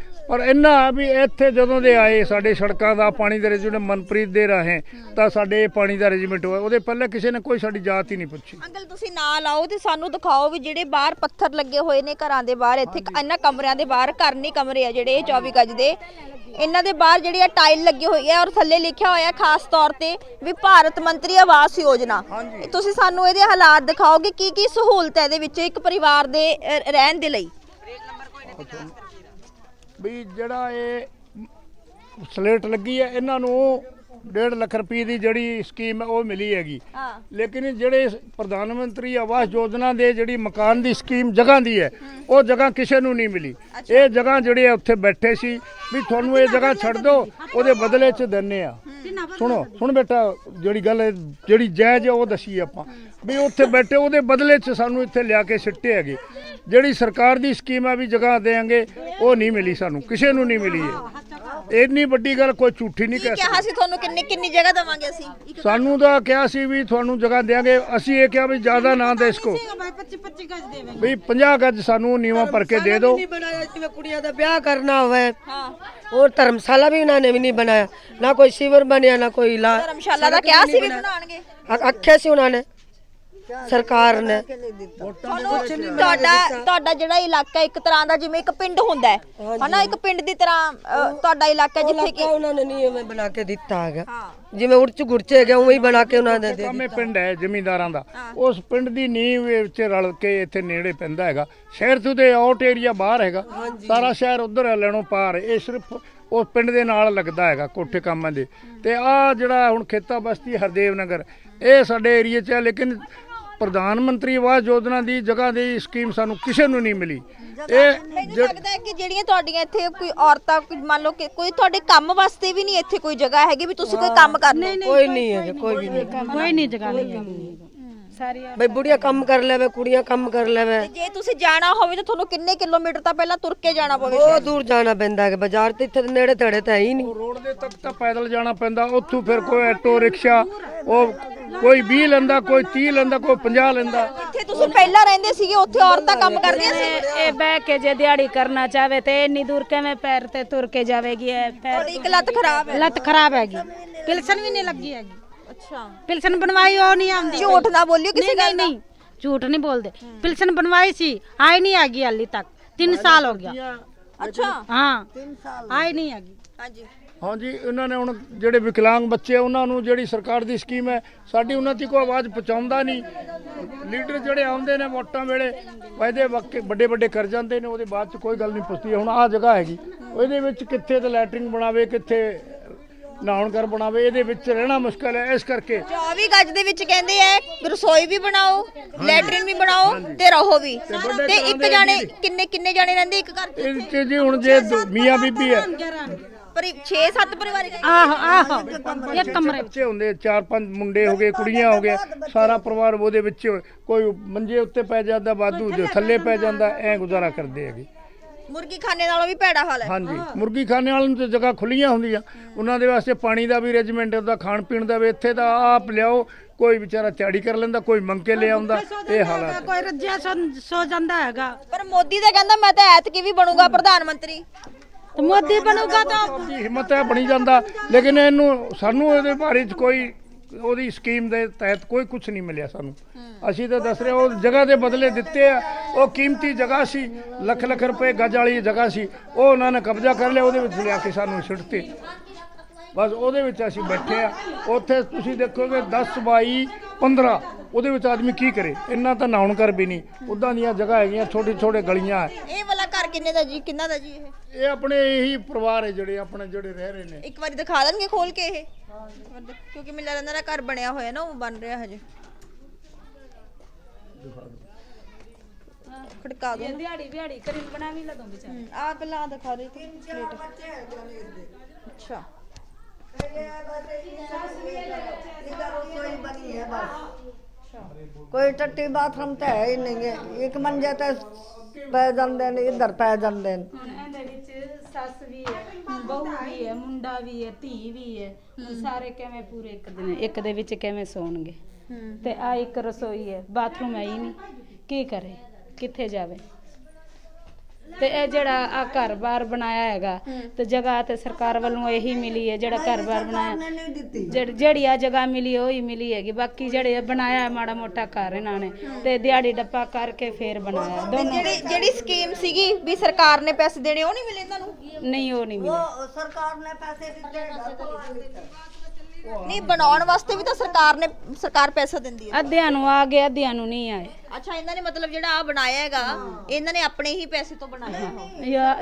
ਇੰਨਾ ਆ ਵੀ ਇੱਥੇ ਜਦੋਂ ਦੇ ਆਏ ਸਾਡੇ ਸੜਕਾਂ ਦਾ ਪਾਣੀ ਦੇ ਰੈਜੀਮੈਂਟ ਮਨਪ੍ਰੀਤ ਦੇ ਰਾਹੀਂ ਤਾਂ ਸਾਡੇ ਪਾਣੀ ਦਾ ਰੈਜੀਮੈਂਟ ਹੋਇਆ। ਉਹਦੇ ਪਹਿਲੇ ਕਿਸੇ ਨੇ ਕੋਈ ਸਾਡੀ ਜਾਤ ਹੀ ਨਹੀਂ ਪੁੱਛੀ। ਅੰਕਲ ਤੁਸੀਂ ਨਾਲ ਆਓ ਤੇ ਸਾਨੂੰ ਦਿਖਾਓ ਵੀ ਜਿਹੜੇ ਬਾਹਰ ਪੱਥਰ ਲੱਗੇ ਹੋਏ ਨੇ ਘਰਾਂ ਦੇ ਬਾਹਰ ਇੱਥੇ ਇਹਨਾਂ ਕਮਰਿਆਂ ਦੇ ਬਾਹਰ ਘਰ ਨਹੀਂ ਕਮਰੇ ਆ ਜਿਹੜੇ ਇਹ 24 ਗਜ ਦੇ। ਇਹਨਾਂ ਦੇ ਬਾਹਰ ਜਿਹੜੀ ਆ ਟਾਈਲ ਲੱਗੀ ਹੋਈ ਹੈ ਔਰ ਥੱਲੇ ਲਿਖਿਆ ਹੋਇਆ ਖਾਸ ਤੌਰ ਤੇ ਵੀ ਭਾਰਤ ਮੰਤਰੀ ਆਵਾਸ ਯੋਜਨਾ। ਤੁਸੀਂ ਸਾਨੂੰ ਇਹਦੇ ਹਾਲਾਤ ਦਿਖਾਓਗੇ ਕੀ ਕੀ ਸਹੂਲਤ ਹੈ ਇਹਦੇ ਵਿੱਚ ਇੱਕ ਪਰਿਵਾਰ ਦੇ ਰਹਿਣ ਦੇ ਲਈ? ਵੀ ਜਿਹੜਾ ਇਹ ਸਲੇਟ ਲੱਗੀ ਹੈ ਇਹਨਾਂ ਨੂੰ 1.5 ਲੱਖ ਰੁਪਏ ਦੀ ਜਿਹੜੀ ਸਕੀਮ ਹੈ ਉਹ ਮਿਲੀ ਹੈਗੀ। ਹਾਂ। ਲੇਕਿਨ ਜਿਹੜੇ ਪ੍ਰਧਾਨ ਮੰਤਰੀ ਆਵਾਸ ਯੋਜਨਾ ਦੇ ਜਿਹੜੀ ਮਕਾਨ ਦੀ ਸਕੀਮ ਜਗ੍ਹਾ ਦੀ ਹੈ ਉਹ ਜਗ੍ਹਾ ਕਿਸੇ ਨੂੰ ਨਹੀਂ ਮਿਲੀ। ਇਹ ਜਗ੍ਹਾ ਜਿਹੜੇ ਉੱਥੇ ਬੈਠੇ ਸੀ ਵੀ ਤੁਹਾਨੂੰ ਇਹ ਜਗ੍ਹਾ ਛੱਡ ਦਿਓ ਉਹਦੇ ਬਦਲੇ 'ਚ ਦਿੰਨੇ ਆ। ਸੁਣੋ ਸੁਣ ਬੇਟਾ ਜਿਹੜੀ ਗੱਲ ਹੈ, ਜਿਹੜੀ ਜਾਇਜ਼ ਹੈ ਉਹ ਦਸੀ ਆਪਾਂ। ਵੀ ਉੱਥੇ ਬੈਠੇ ਉਹਦੇ ਬਦਲੇ 'ਚ ਸਾਨੂੰ ਇੱਥੇ ਲਿਆ ਕੇ ਸਿੱਟੇ ਹੈਗੇ। ਜਿਹੜੀ ਸਰਕਾਰ ਦੀ ਸਕੀਮ ਆ ਵੀ ਜਗ੍ਹਾ ਦੇਾਂਗੇ ਉਹ ਨਹੀਂ ਮਿਲੀ ਸਾਨੂੰ ਕਿਸੇ ਨੂੰ ਨਹੀਂ ਮਿਲੀ ਹੈ ਇੰਨੀ ਵੱਡੀ ਗੱਲ ਕੋਈ ਝੂਠੀ ਨਹੀਂ ਕਹਿ ਕਿਹਾ ਸੀ ਤੁਹਾਨੂੰ? ਕਿੰਨੀ ਕਿੰਨੀ ਜਗ੍ਹਾ ਦਵਾਂਗੇ ਅਸੀਂ? ਸਾਨੂੰ ਤਾਂ ਕਿਹਾ ਸੀ ਵੀ ਤੁਹਾਨੂੰ ਜਗ੍ਹਾ ਦੇਾਂਗੇ ਅਸੀਂ ਇਹ ਕਿਹਾ ਵੀ ਜ਼ਿਆਦਾ ਨਾ ਦੇ ਇਸਕੋ ਭਾਈ ਗਜ ਵੀ 50 ਗੱਜ ਸਾਨੂੰ ਨੀਵਾ ਭਰ ਕੇ ਦੇ ਦਿਓ। ਕੁੜੀਆਂ ਦਾ ਵਿਆਹ ਕਰਨਾ ਹੋਵੇ। ਹਾਂ। ਧਰਮਸ਼ਾਲਾ ਵੀ ਉਹਨਾਂ ਨੇ ਵੀ ਨਹੀਂ ਬਣਾਇਆ। ਨਾ ਕੋਈ ਸਿਵਰ ਬਣਿਆ ਨਾ ਕੋਈ ਲਾ ਧਰਮਸ਼ਾਲਾ ਦਾ ਕਿਹਾ ਸੀ ਵੀ ਬਣਾਉਣਗੇ। ਅ- ਆਖਿਆ ਸੀ ਉਹਨਾਂ ਨੇ। ਸਰਕਾਰ ਨੇ। ਤੁਹਾਡਾ ਤੁਹਾਡਾ ਜਿਹੜਾ ਇਲਾਕਾ ਇੱਕ ਤਰ੍ਹਾਂ ਦਾ ਜਿਵੇਂ ਇੱਕ ਪਿੰਡ ਹੁੰਦਾ ਹੈ ਹਨਾ ਇੱਕ ਪਿੰਡ ਦੀ ਤਰ੍ਹਾਂ ਤੁਹਾਡਾ ਇਲਾਕਾ ਜਿੱਥੇ ਕਿ ਉਹਨਾਂ ਨੇ ਨਹੀਂ ਐਵੇਂ ਬਣਾ ਕੇ ਦਿੱਤਾ ਹੈਗਾ। ਜਿਵੇਂ ਉੜਚ ਗੁੜਚ ਹੈਗਾ ਉਵੇਂ ਹੀ ਬਣਾ ਕੇ ਉਹਨਾਂ ਨੇ ਦੇ ਕਾਮੇ ਪਿੰਡ ਹੈ ਜ਼ਿਮੀਂਦਾਰਾਂ ਦਾ। ਉਸ ਪਿੰਡ ਦੀ ਨੀਂਵ ਵਿੱਚ ਰਲ ਕੇ ਇੱਥੇ ਨੇੜੇ ਪੈਂਦਾ ਹੈਗਾ। ਸ਼ਹਿਰ ਤੋਂ ਦੇ ਆਊਟ ਏਰੀਆ ਬਾਹਰ ਹੈਗਾ। ਸਾਰਾ ਸ਼ਹਿਰ ਉਧਰ ਹੈ ਲੈਣੋਂ ਪਾਰ। ਇਹ ਸਿਰਫ ਉਸ ਪਿੰਡ ਦੇ ਨਾਲ ਲੱਗਦਾ ਹੈਗਾ ਕੋਠੇ ਕਾਮਾਂ ਦੇ। ਤੇ ਆ ਜਿਹੜਾ ਹੁਣ ਖੇਤਾ ਬਸਤੀ ਹਰਦੇਵ ਨਗਰ ਇਹ ਸਾਡੇ ਏਰੀਏ 'ਚ ਹੈ ਲੇਕਿਨ ਪ੍ਰਧਾਨ ਮੰਤਰੀ ਆਵਾਸ ਯੋਜਨਾ ਦੀ ਜਗ੍ਹਾ ਦੀ ਸਕੀਮ ਸਾਨੂੰ ਕਿਸੇ ਨੂੰ ਨਹੀਂ ਮਿਲੀ। ਇਹ ਲੱਗਦਾ ਹੈ ਕਿ ਜਿਹੜੀਆਂ ਤੁਹਾਡੀਆਂ ਇੱਥੇ ਕੋਈ ਔਰਤਾਂ ਕੋਈ ਮੰਨ ਲਓ ਕਿ ਕੋਈ ਤੁਹਾਡੇ ਕੰਮ ਵਾਸਤੇ ਵੀ ਨਹੀਂ ਇੱਥੇ ਕੋਈ ਜਗ੍ਹਾ ਹੈਗੀ ਵੀ ਤੁਸੀਂ ਕੋਈ ਕੰਮ ਕਰਨਾ ਕੋਈ ਨਹੀਂ ਹੈ ਕੋਈ ਵੀ ਨਹੀਂ ਕੋਈ ਨਹੀਂ ਜਗ੍ਹਾ ਨਹੀਂ ਹੈਗੀ। ਸਾਰੀ ਬਈ ਬੁੜੀਆਂ ਕੰਮ ਕਰ ਲੈਵੇ ਕੁੜੀਆਂ ਕੰਮ ਕਰ ਲੈਵੇ। ਤੇ ਜੇ ਤੁਸੀਂ ਜਾਣਾ ਹੋਵੇ ਤਾਂ ਤੁਹਾਨੂੰ ਕਿੰਨੇ ਕਿਲੋਮੀਟਰ ਤਾਂ ਪਹਿਲਾਂ ਤੁਰ ਕੇ ਜਾਣਾ ਪਵੇ? ਬਹੁਤ ਦੂਰ ਜਾਣਾ ਪੈਂਦਾ ਹੈ ਬਾਜ਼ਾਰ ਤੇ ਇੱਥੇ ਨੇੜੇ ਤੇੜੇ ਤਾਂ ਹੀ ਨਹੀਂ। ਰੋਡ ਦੇ ਤੱਕ ਤਾਂ ਪੈਦਲ ਜਾਣਾ ਪੈਂਦਾ ਉੱਥੋਂ ਫਿਰ ਕੋਈ ਆਟੋ ਰਿਕਸ਼ਾ ਉਹ ਕੋਈ 20 ਲੈਂਦਾ ਕੋਈ 30 ਲੈਂਦਾ ਕੋਈ 50 ਲੈਂਦਾ। ਜਿੱਥੇ ਤੁਸੀਂ ਪਹਿਲਾਂ ਰਹਿੰਦੇ ਸੀਗੇ ਉੱਥੇ ਔਰਤਾਂ ਕੰਮ ਕਰਦੀਆਂ ਸੀ? ਇਹ ਬਹਿ ਕੇ ਜੇ ਦਿਹਾੜੀ ਕਰਨਾ ਚਾਹਵੇ ਤੇ ਇੰਨੀ ਦੂਰ ਕਿਵੇਂ ਪੈਰ ਤੇ ਤੁਰ ਕੇ ਜਾਵੇਗੀ ਇਹ ਪੈਰ ਤੁਹਾਡੀ ਲੱਤ ਖਰਾਬ ਹੈ। ਲੱਤ ਖਰਾਬ ਹੈਗੀ। ਪਿਲਸਨ ਵੀ ਨਹੀਂ ਲੱਗੀ ਹੈਗੀ। ਅੱਛਾ। ਪਿਲਸਨ ਬਣਵਾਈ ਉਹ ਨਹੀਂ ਆਉਂਦੀ ਝੂਠ ਨਾ ਬੋਲਿਓ ਕਿਸੇ ਗੱਲ ਨਹੀਂ ਦਾ। ਝੂਠ ਨਹੀਂ ਬੋਲਦੇ। ਪਿਲਸਨ ਬਣਵਾਈ ਸੀ ਆਈ ਨਹੀਂ ਹੈਗੀ ਹਾਲੀ ਤੱਕ। 3 ਸਾਲ ਹੋ ਗਿਆ। ਅੱਛਾ। ਹਾਂ। ਆਈ ਨਹੀਂ ਹੈਗੀ। ਹਾਂਜੀ। ਹਾਂਜੀ ਇਹਨਾਂ ਨੇ ਹੁਣ ਜਿਹੜੇ ਵਿਕਲਾਂਗ ਬੱਚੇ ਆ, ਉਹਨਾਂ ਨੂੰ ਜਿਹੜੀ ਸਰਕਾਰ ਦੀ ਸਕੀਮ ਹੈ ਸਾਡੀ ਉਹਨਾਂ ਤੱਕ ਕੋਈ ਆਵਾਜ਼ ਪਹੁੰਚਾਉਂਦਾ ਨਹੀਂ। ਲੀਡਰ ਜਿਹੜੇ ਆਉਂਦੇ ਨੇ ਵੋਟਾਂ ਵੇਲੇ ਵਾਅਦੇ ਵੱਡੇ ਵੱਡੇ ਕਰ ਜਾਂਦੇ ਨੇ ਉਹਦੇ ਬਾਅਦ ਚ ਕੋਈ ਗੱਲ ਨਹੀਂ ਪੁੱਛਦੀ। ਹੁਣ ਆਹ ਜਗ੍ਹਾ ਹੈਗੀ। ਉਹਦੇ ਵਿੱਚ ਕਿੱਥੇ ਤੇ ਲੈਟਰਿੰਗ ਬਣਾਵੇ ਕਿੱਥੇ ਨਹਾਉਣ ਘਰ ਬਣਾਵੇ ਇਹਦੇ ਵਿੱਚ ਰਹਿਣਾ ਮੁਸ਼ਕਲ ਹੈ ਇਸ ਕਰਕੇ। 24 ਗੱਜ ਦੇ ਵਿੱਚ ਕਹਿੰਦੇ ਐ ਰਸੋਈ ਵੀ ਬਣਾਓ ਲੈਟਰਿਨ ਵੀ ਬਣਾਓ ਤੇ ਰਹੋ ਵੀ। ਤੇ ਇੱਕ ਜਾਣੇ ਕਿੰਨੇ ਕਿੰਨੇ ਜਾਣੇ ਰਹਿੰਦੇ ਇੱਕ ਘਰ 'ਚ ਇਹਦੇ ਚ ਜੀ ਹੁਣ ਜੇ ਦੋ- ਮੀਆਂ ਬੀਬੀ ਹੈ ਪਰ 6-7 ਪਰਿਵਾਰ ਆਹੋ ਆਹੋ। ਇੱਕ ਕਮਰੇ ਵਿੱਚ ਬੱਚੇ ਹੁੰਦੇ ਚਾਰ ਪੰਜ ਮੁੰਡੇ ਹੋ ਗਏ ਕੁੜੀਆਂ ਹੋ ਗਏ ਸਾਰਾ ਪਰਿਵਾਰ ਉਹਦੇ ਵਿੱਚ ਕੋਈ ਮੰਜੇ ਉੱਤੇ ਪੈ ਜਾਂਦਾ ਬਾਦੂ ਜੋ ਥੱਲੇ ਪੈ ਜਾਂਦਾ ਐ ਗੁਜ਼ਾਰਾ ਕਰਦੇ ਹੈਗੇ। ਮੁਰਗੀ ਖਾਨੇ ਨਾਲੋਂ ਵੀ ਭੈੜਾ ਹਾਲ ਹੈ। ਹਾਂਜੀ ਮੁਰਗੀ ਖਾਣੇ ਵਾਲਿਆਂ ਨੂੰ ਤੇ ਜਗ੍ਹਾ ਖੁੱਲੀਆਂ ਹੁੰਦੀਆਂ। ਉਹਨਾਂ ਦੇ ਵਾਸਤੇ ਪਾਣੀ ਦਾ ਵੀ ਅਰੇਂਜਮੈਂਟ ਹੁੰਦਾ ਖਾਣ ਪੀਣ ਦਾ ਵੀ ਇੱਥੇ ਤਾਂ ਆਪ ਲਿਆਓ ਕੋਈ ਵਿਚਾਰਾ ਤਿਆੜੀ ਕਰ ਲੈਂਦਾ ਕੋਈ ਮੰਗ ਕੇ ਲੈ ਆਉਂਦਾ ਇਹ ਹਾਲਾਤ ਹੈ। ਕੋਈ ਰੱਜਿਆ ਸੌ ਸੌ ਜਾਂਦਾ ਹੈਗਾ। ਪਰ ਮੋਦੀ ਤਾਂ ਕਹਿੰਦਾ ਮੈਂ ਤਾਂ ਐਤਕੀ ਵੀ ਬਣੂਗਾ ਪ੍ਰਧਾਨ ਮੰਤਰੀ। ਤੇ ਮੋਦੀ ਬਣੂਗਾ ਤਾਂ ਹਿੰਮਤ ਹੈ ਬਣੀ ਜਾਂਦਾ। ਲੇਕਿਨ ਇਹਨੂੰ ਸਾਨੂੰ ਇਹਦੇ ਬਾਰੇ ਚ ਕੋਈ ਉਹਦੀ ਸਕੀਮ ਦੇ ਤਹਿਤ ਕੋਈ ਕੁਝ ਨਹੀਂ ਮਿਲਿਆ ਸਾਨੂੰ। ਅਸੀਂ ਤਾਂ ਦੱਸ ਰਹੇ ਉਹ ਜਗ੍ਹਾ ਦੇ ਬਦਲੇ ਦਿੱਤੇ ਆ। ਉਹ ਕੀਮਤੀ ਜਗ੍ਹਾ ਸੀ ਲੱਖ ਲੱਖ ਰੁਪਏ ਗੱਜ ਵਾਲੀ ਜਗ੍ਹਾ ਸੀ। ਉਹ ਉਹਨਾਂ ਨੇ ਕਬਜ਼ਾ ਕਰ ਲਿਆ ਉਹਦੇ ਵਿੱਚ ਲਿਆ ਕੇ ਸਾਨੂੰ ਛਿੜਤੇ ਬਸ ਉਹਦੇ ਵਿੱਚ ਅਸੀਂ ਬੈਠੇ ਆ। ਉੱਥੇ ਤੁਸੀਂ ਦੇਖੋਗੇ 10 ਬਾਈ 15 ਉਹਦੇ ਵਿੱਚ ਆਦਮੀ ਕੀ ਕਰੇ? ਇੰਨਾ ਤਾਂ ਨਾਉਣ ਕਰ ਵੀ ਨਹੀਂ। ਉਦਾਂ ਦੀਆਂ ਜਗ੍ਹਾ ਹੈਗੀਆਂ ਛੋਟੇ ਛੋਟੇ ਗਲੀਆਂ। ਹੈ ਇਹ ਵਾਲਾ ਘਰ ਕਿੰਨੇ ਦਾ ਜੀ? ਕਿੰਨਾ ਦਾ ਜੀ ਇਹ? ਇਹ ਆਪਣੇ ਇਹੀ ਪਰਿਵਾਰ ਹੈ ਜਿਹੜੇ ਆਪਣੇ ਜਿਹੜੇ ਰਹਿ ਰਹੇ ਨੇ। ਇੱਕ ਵਾਰੀ ਦਿਖਾ ਦੇਣਗੇ ਖੋਲ ਕੇ ਇਹ? ਕਿਉਂਕਿ ਮੈਨੂੰ ਲੱਗਦਾ ਦਾ ਘਰ ਬਣਿਆ ਹੋਇਆ ਨਾ ਉਹ ਬਣ ਰਿਹਾ ਹਜੇ। ਖੜਕਾ ਦੋ। ਦਿਹਾੜੀ ਦਿਹਾੜੀ ਕਰੀ ਬਣਾਵੀ ਲਦੋਂ ਵਿਚਾਰ। ਆ ਪਹਿਲਾਂ ਦਿਖਾ ਰਹੀ ਸੀ ਪਲੇਟ ਅੱਛਾ। ਕੋਈ ਟੱਟੀ ਬਾਥਰੂਮ ਤਾਂ ਹੈ ਹੀ ਨਹੀਂ ਹੈ। ਇੱਕ ਮੰਜੇ ਤੇ ਪੈ ਜਾਂਦੇ ਨੇ ਇੱਧਰ ਪੈ ਜਾਂਦੇ ਨੇ। ਹੁਣ ਇਹਦੇ ਵਿੱਚ ਸੱਸ ਵੀ ਹੈ ਬਹੂ ਵੀ ਹੈ ਮੁੰਡਾ ਵੀ ਹੈ ਧੀ ਵੀ ਹੈ। ਹੁਣ ਸਾਰੇ ਕਿਵੇਂ ਪੂਰੇ ਇੱਕ ਦਿਨ ਇੱਕ ਦੇ ਵਿੱਚ ਕਿਵੇਂ ਸੌਣਗੇ? ਤੇ ਆ ਇੱਕ ਰਸੋਈ ਹੈ ਬਾਥਰੂਮ ਹੈ ਹੀ ਨਹੀਂ। ਕੀ ਕਰੇ? ਕਿੱਥੇ ਜਾਵੇ? ਤੇ ਇਹ ਜਿਹੜਾ ਆ ਘਰ-ਬਾਰ ਬਣਾਇਆ ਹੈਗਾ ਤੇ ਜਗ੍ਹਾ ਤੇ ਸਰਕਾਰ ਵੱਲੋਂ ਇਹੀ ਮਿਲੀ ਹੈ ਜਿਹੜਾ ਘਰ-ਬਾਰ ਬਣਾਇਆ। ਜਿਹੜੀ ਜਿਹੜੀ ਆ ਜਗ੍ਹਾ ਮਿਲੀ ਉਹੀ ਮਿਲੀ ਹੈਗੀ। ਬਾਕੀ ਜਿਹੜੇ ਬਣਾਇਆ ਮਾੜਾ ਮੋਟਾ ਘਰ ਇਹਨਾਂ ਨੇ। ਤੇ ਦਿਹਾੜੀ ਡੱਪਾ ਕਰਕੇ ਫੇਰ ਬਣਾਇਆ। ਦੋਨੋਂ ਜਿਹੜੀ ਜਿਹੜੀ ਸਕੀਮ ਸੀਗੀ ਵੀ ਸਰਕਾਰ ਨੇ ਪੈਸੇ ਦੇਣੇ ਉਹ ਨਹੀਂ ਮਿਲੇ ਇਹਨਾਂ ਨੂੰ ਨਹੀਂ ਉਹ ਨਹੀਂ ਮਿਲੇ। ਉਹ ਸਰਕਾਰ ਨੇ ਪੈਸੇ ਦਿੱਤੇ। ਨਹੀਂ ਬਣਾਉਣ ਵਾਸਤੇ ਵੀ ਤਾਂ ਸਰਕਾਰ ਨੇ ਸਰਕਾਰ ਪੈਸਾ ਦਿੰਦੀ ਹੈ। ਅੱਧਿਆਂ ਨੂੰ ਆ ਗਏ ਅੱਧਿਆਂ ਨੂੰ ਨਹੀਂ ਆਏ। ਅੱਛਾ ਇਹਨਾਂ ਨੇ ਮਤਲਬ ਜਿਹੜਾ ਆ ਬਣਾਇਆ ਹੈਗਾ ਇਹਨਾਂ ਨੇ ਆਪਣੇ ਹੀ ਪੈਸੇ ਤੋਂ ਬਣਾਇਆ। ਉਹ ਯਾ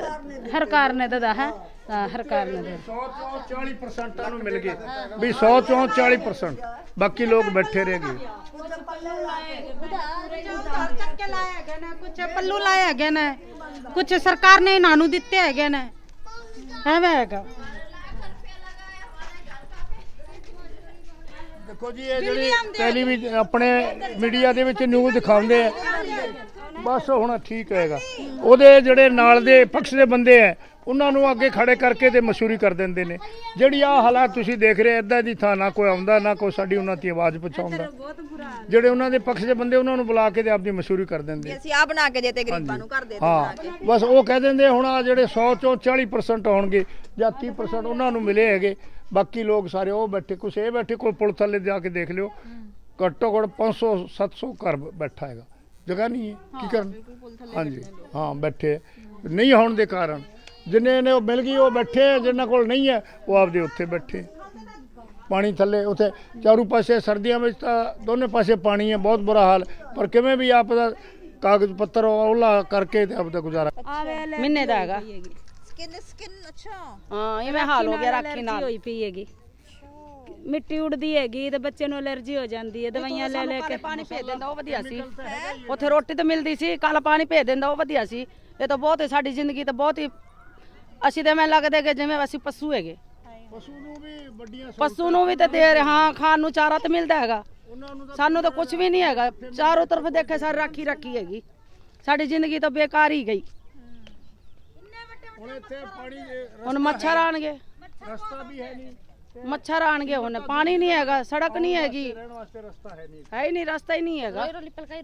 ਹਰ ਕਾਰ ਨੇ ਦਦਾ ਹੈ। ਹਾਂ, ਹਰ ਕਾਰ ਨੇ ਦਿੱਤਾ। 100 ਚੋਂ 40% ਨੂੰ ਮਿਲ ਗਏ। ਵੀ 100 ਚੋਂ 40% ਬਾਕੀ ਲੋਕ ਬੈਠੇ ਰਹਿ ਗਏ। ਚੱਕੇ ਲਾਇਆ ਹੈਗਾ ਨਾ ਕੁਝ ਪੱਲੂ ਲਾਇਆ ਹੈਗਾ ਨਾ। ਕੁਝ ਸਰਕਾਰ ਨੇ ਇਹਨਾਂ ਨੂੰ ਦਿੱਤੇ ਹੈਗੇ ਨੇ। ਐਵੇਂ ਹੈਗਾ। ਦੇਖੋ ਜੀ ਇਹ ਜਿਹੜੀ ਟੈਲੀਵਿਜ਼ਨ ਆਪਣੇ ਮੀਡੀਆ ਦੇ ਵਿੱਚ ਨਿਊਜ਼ ਦਿਖਾਉਂਦੇ ਆ। ਬਸ ਹੁਣ ਠੀਕ ਹੈਗਾ ਉਹਦੇ ਜਿਹੜੇ ਨਾਲ ਦੇ ਪਕਸ਼ ਦੇ ਬੰਦੇ ਆ ਉਹਨਾਂ ਨੂੰ ਅੱਗੇ ਖੜੇ ਕਰਕੇ ਤੇ ਮਸ਼ਹੂਰੀ ਕਰ ਦਿੰਦੇ ਨੇ। ਜਿਹੜੀ ਆ ਹਾਲਾਤ ਤੁਸੀਂ ਦੇਖ ਰਹੇ ਇਦਾਂ ਦੀ ਥਾਂ ਨਾ ਕੋਈ ਆਉਂਦਾ ਨਾ ਕੋਈ ਸਾਡੀ ਉਹਨਾਂ ਦੀ ਆਵਾਜ਼ ਪਹੁੰਚਾਉਂਦਾ। ਜਿਹੜੇ ਉਹਨਾਂ ਦੇ ਪਕਸ਼ ਦੇ ਬੰਦੇ ਉਹਨਾਂ ਨੂੰ ਬੁਲਾ ਕੇ ਤੇ ਆਪਦੀ ਮਸ਼ਹੂਰੀ ਕਰ ਦਿੰਦੇ ਵੀ ਅਸੀਂ ਆ ਬਣਾ ਕੇ ਦੇਤੇ ਗਰੀਬਾਂ ਨੂੰ ਘਰ ਦੇ ਦੇ ਹਾਂ। ਬਸ ਉਹ ਕਹਿ ਦਿੰਦੇ ਹੁਣ ਆ ਜਿਹੜੇ 100 ਚੋਂ 40% ਆਉਣਗੇ ਜਾਂ 30% ਉਹਨਾਂ ਨੂੰ ਮਿਲੇ ਹੈਗੇ। ਬਾਕੀ ਲੋਕ ਸਾਰੇ ਉਹ ਬੈਠੇ ਕੁਛ ਇਹ ਬੈਠੇ ਕੋਈ ਪੁਲ ਥੱਲੇ ਜਾ ਕੇ ਦੇਖ ਲਿਓ। ਘੱਟੋ ਘੱਟ 500 700 ਘਰ ਬੈਠਾ ਹੈਗਾ। ਜਗ੍ਹਾ ਨਹੀਂ ਹੈ ਕੀ ਕਰਨ? ਹਾਂਜੀ ਹਾਂ ਬੈਠੇ। ਨਹੀਂ ਹੋਣ ਦੇ ਕਾਰਨ। ਜਿੰਨੇ ਨੇ ਉਹ ਮਿਲ ਗਈ ਉਹ ਬੈਠੇ ਜਿਨ੍ਹਾਂ ਕੋਲ ਨਹੀਂ ਹੈ ਉਹ ਆਪਦੇ ਉੱਥੇ ਬੈਠੇ। ਪਾਣੀ ਥੱਲੇ ਉੱਥੇ ਚਾਰੂ ਪਾਸੇ ਸਰਦੀਆਂ ਵਿੱਚ ਤਾਂ ਦੋਨੇ ਪਾਸੇ ਪਾਣੀ ਹੈ ਬਹੁਤ ਬੁਰਾ ਹਾਲ। ਪਰ ਕਿਵੇਂ ਵੀ ਆਪ ਦਾ ਕਾਗਜ਼ ਪੱਤਰ ਔਲਾ ਕਰਕੇ ਤੇ ਆਪਦਾ ਗੁਜ਼ਾਰਾ ਮਹੀਨੇ ਦਾ ਹੈਗਾ। ਸਕਿਨ ਸਕਿਨ ਅੱਛਾ। ਹਾਂ ਇਵੇਂ ਹਾਲ ਹੋ ਗਿਆ ਰਾਖੀ ਨਾਲ। ਹੋਈ ਪਈ ਹੈਗੀ। ਮਿੱਟੀ ਉੜਦੀ ਹੈਗੀ ਤੇ ਬੱਚੇ ਨੂੰ ਅਲਰਜੀ ਹੋ ਜਾਂਦੀ ਹੈ ਦਵਾਈਆਂ ਲੈ ਲੈ ਕੇ। ਪਾਣੀ ਭੇਜ ਦਿੰਦਾ ਉਹ ਵਧੀਆ ਸੀ। ਉੱਥੇ ਰੋਟੀ ਤਾਂ ਮਿਲਦੀ ਸੀ ਕਾਲਾ ਪਾਣੀ ਭੇਜ ਦਿੰਦਾ ਉਹ ਵਧੀਆ ਸੀ। ਇਹ ਤਾਂ ਬਹੁਤ ਹੀ ਸਾਡੀ ਜ਼ਿੰਦਗੀ ਤਾਂ ਬਹੁਤ ਹੀ ਅਸੀਂ ਤਾਂ ਮੈਂ ਲੱਗਦਾ ਕਿ ਜਿਵੇਂ ਅਸੀਂ ਪਸ਼ੂ ਹੈਗੇ। ਪਸ਼ੂ ਨੂੰ ਵੀ ਵੱਡੀਆਂ ਪਸ਼ੂ ਨੂੰ ਵੀ ਤਾਂ ਦੇ ਰਹੇ ਹਾਂ ਖਾਣ ਨੂੰ ਚਾਰਾ ਤਾਂ ਮਿਲਦਾ ਹੈਗਾ। ਸਾਨੂੰ ਤਾਂ ਕੁਝ ਵੀ ਨਹੀਂ ਹੈਗਾ। ਚਾਰੋਂ ਤਰਫ ਦੇਖੇ ਸਾਰੀ ਰਾਖੀ ਰੱਖੀ ਹੈਗੀ। ਸਾਡੀ ਜ਼ਿੰਦਗੀ ਤਾਂ ਬੇਕਾਰ ਹੀ ਗਈ। ਹੁਣ ਇੱਥੇ ਪਾਣੀ ਦੇ ਹੁਣ ਮੱਛਰ ਆਣਗੇ ਰਸਤਾ ਵੀ ਹੈ ਨਹੀਂ। ਮੱਛਰ ਆਣਗੇ ਹੁਣ ਪਾਣੀ ਨਹੀਂ ਹੈਗਾ ਸੜਕ ਨਹੀਂ ਹੈਗੀ। ਰਹਿਣ ਵਾਸਤੇ ਰਸਤਾ ਹੈ ਨਹੀਂ। ਹੈ ਹੀ ਨਹੀਂ ਰਸਤਾ ਹੀ ਨਹੀਂ ਹੈਗਾ।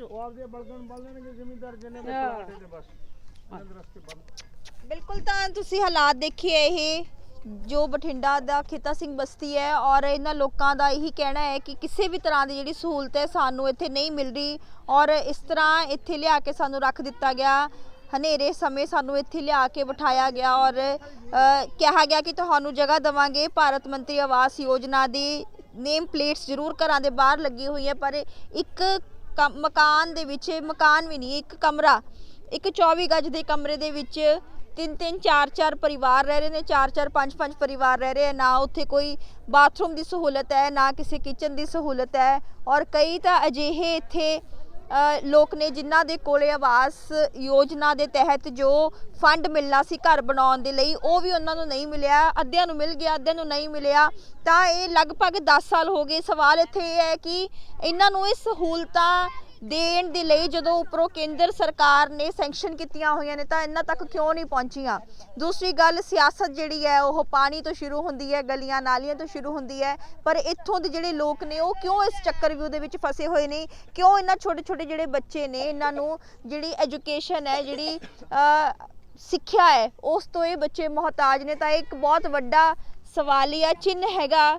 ਉਹ ਆਪਦੇ ਬਲਗਨ ਬਲ ਦੇਣਗੇ ਜ਼ਮੀਂਦਾਰ ਜਿੰਨੇ ਦੇ ਪਲਾਟ ਨੇ ਬਸ। ਉਹਨਾਂ ਦੇ ਰਸਤੇ ਬੰਦ। ਬਿਲਕੁਲ ਤਾਂ ਤੁਸੀਂ ਹਾਲਾਤ ਦੇਖੀਏ ਇਹ ਜੋ ਬਠਿੰਡਾ ਦਾ ਖੇਤਾ ਸਿੰਘ ਬਸਤੀ ਹੈ ਔਰ ਇਹਨਾਂ ਲੋਕਾਂ ਦਾ ਇਹੀ ਕਹਿਣਾ ਹੈ ਕਿ ਕਿਸੇ ਵੀ ਤਰ੍ਹਾਂ ਦੀ ਜਿਹੜੀ ਸਹੂਲਤ ਹੈ ਸਾਨੂੰ ਇੱਥੇ ਨਹੀਂ ਮਿਲ ਰਹੀ ਔਰ ਇਸ ਤਰ੍ਹਾਂ ਇੱਥੇ ਲਿਆ ਕੇ ਸਾਨੂੰ ਰੱਖ ਦਿੱਤਾ ਗਿਆ। ਹਨੇਰੇ ਸਮੇਂ ਸਾਨੂੰ ਇੱਥੇ ਲਿਆ ਕੇ ਬਿਠਾਇਆ ਗਿਆ ਔਰ ਕਿਹਾ ਗਿਆ ਕਿ ਤੁਹਾਨੂੰ ਜਗ੍ਹਾ ਦੇਵਾਂਗੇ। ਭਾਰਤ ਮੰਤਰੀ ਆਵਾਸ ਯੋਜਨਾ ਦੀ ਨੇਮ ਪਲੇਟਸ ਜ਼ਰੂਰ ਘਰਾਂ ਦੇ ਬਾਹਰ ਲੱਗੀ ਹੋਈ ਹੈ, ਪਰ ਇੱਕ ਕਮ- ਮਕਾਨ ਦੇ ਵਿੱਚ, ਮਕਾਨ ਵੀ ਨਹੀਂ, ਇੱਕ ਕਮਰਾ, ਇੱਕ 24 ਗਜ ਦੇ ਕਮਰੇ ਦੇ ਵਿੱਚ ਤਿੰਨ ਤਿੰਨ, ਚਾਰ ਚਾਰ ਪਰਿਵਾਰ ਰਹਿ ਰਹੇ ਨੇ, ਚਾਰ ਚਾਰ, ਪੰਜ ਪੰਜ ਪਰਿਵਾਰ ਰਹਿ ਰਹੇ ਹੈ। ਨਾ ਉੱਥੇ ਕੋਈ ਬਾਥਰੂਮ ਦੀ ਸਹੂਲਤ ਹੈ, ਨਾ ਕਿਸੇ ਕਿਚਨ ਦੀ ਸਹੂਲਤ ਹੈ ਔਰ ਕਈ ਤਾਂ ਅਜਿਹੇ ਇੱਥੇ ਲੋਕ ਨੇ ਜਿਨ੍ਹਾਂ ਦੇ ਕੋਲੇ ਆਵਾਸ ਯੋਜਨਾ ਦੇ ਤਹਿਤ ਜੋ ਫੰਡ ਮਿਲਣਾ ਸੀ ਘਰ ਬਣਾਉਣ ਦੇ ਲਈ, ਉਹ ਵੀ ਉਹਨਾਂ ਨੂੰ ਨਹੀਂ ਮਿਲਿਆ, ਅੱਧਿਆਂ ਨੂੰ ਮਿਲ ਗਿਆ, ਅੱਧਿਆਂ ਨੂੰ ਨਹੀਂ ਮਿਲਿਆ। ਤਾਂ ਇਹ ਲਗਭਗ 10 ਸਾਲ ਹੋ ਗਏ। ਸਵਾਲ ਇੱਥੇ ਇਹ ਹੈ ਕਿ ਇਹਨਾਂ ਨੂੰ ਇਹ ਸਹੂਲਤਾਂ ਦੇਣ ਦੇ ਲਈ ਜਦੋਂ ਉੱਪਰੋਂ ਕੇਂਦਰ ਸਰਕਾਰ ਨੇ ਸੈਂਕਸ਼ਨ ਕੀਤੀਆਂ ਹੋਈਆਂ ਨੇ ਤਾਂ ਇਹਨਾਂ ਤੱਕ ਕਿਉਂ ਨਹੀਂ ਪਹੁੰਚੀਆਂ? ਦੂਸਰੀ ਗੱਲ, ਸਿਆਸਤ ਜਿਹੜੀ ਹੈ, ਉਹ ਪਾਣੀ ਤੋਂ ਸ਼ੁਰੂ ਹੁੰਦੀ ਹੈ, ਗਲੀਆਂ ਨਾਲੀਆਂ ਤੋਂ ਸ਼ੁਰੂ ਹੁੰਦੀ ਹੈ, ਪਰ ਇੱਥੋਂ ਦੇ ਜਿਹੜੇ ਲੋਕ ਨੇ, ਉਹ ਕਿਉਂ ਇਸ ਚੱਕਰਵਿਊ ਦੇ ਵਿੱਚ ਫਸੇ ਹੋਏ ਨੇ? ਕਿਉਂ ਇਹਨਾਂ ਛੋਟੇ ਛੋਟੇ ਜਿਹੜੇ ਬੱਚੇ ਨੇ, ਇਹਨਾਂ ਨੂੰ ਜਿਹੜੀ ਐਜੂਕੇਸ਼ਨ ਹੈ, ਜਿਹੜੀ ਸਿੱਖਿਆ ਹੈ, ਉਸ ਤੋਂ ਇਹ ਬੱਚੇ ਮੁਹਤਾਜ ਨੇ ਤਾਂ ਇਹ ਇੱਕ ਬਹੁਤ ਵੱਡਾ ਸਵਾਲੀਆ ਚਿੰਨ੍ਹ ਹੈਗਾ